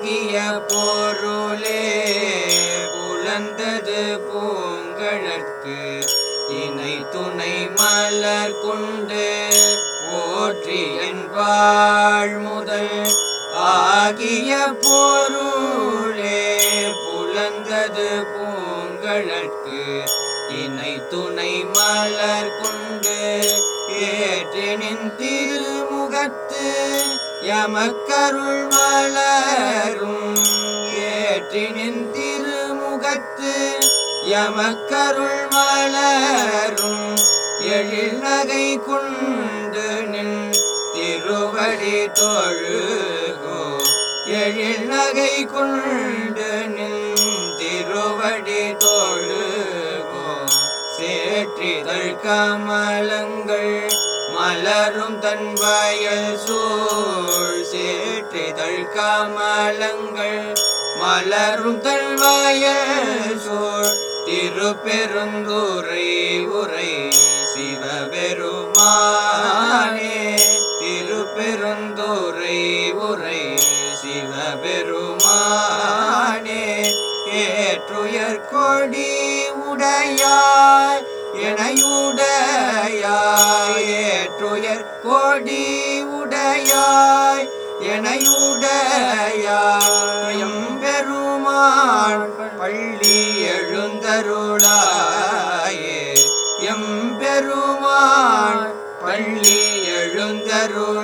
ஆகிய பொருளே புலந்தது பூங்கழற்கு இணை துணை மலர் கொண்டு போற்றி என்பாள் முதல். ஆகிய பொருளே புலந்தது பூங்கழற்கு இணை துணை மலர் கொண்டு ஏற்றெனின் திருமுகத்து. எமக்கருள் மலரும். ஏற்றினின் திருமுகத்து எமக்கருள் மலரும். எழில் நகை கொண்டு நின் திருவடி தொழுகோ. எழில் நகை கொண்டு நின் திருவடி தொழுகோ. சேற்றிதழ் கமலங்கள் மலரும் தன் வயல் சூழ் சேற்றிதழ் கமலங்கள் மலரும் தன் வயல் சூழ். திருப்பெருந்துரை உரை சிவபெருமானே திருப்பெருந்துரை உரை சிவபெருமானே ஏற்றுயர் கொடி உடையாய் எனையுடையாய் கொடி உடையாய் எனையுடையம் பெருமான் பள்ளி எழுந்தருளாயே எம் பெருமான் பள்ளி எழுந்தருள்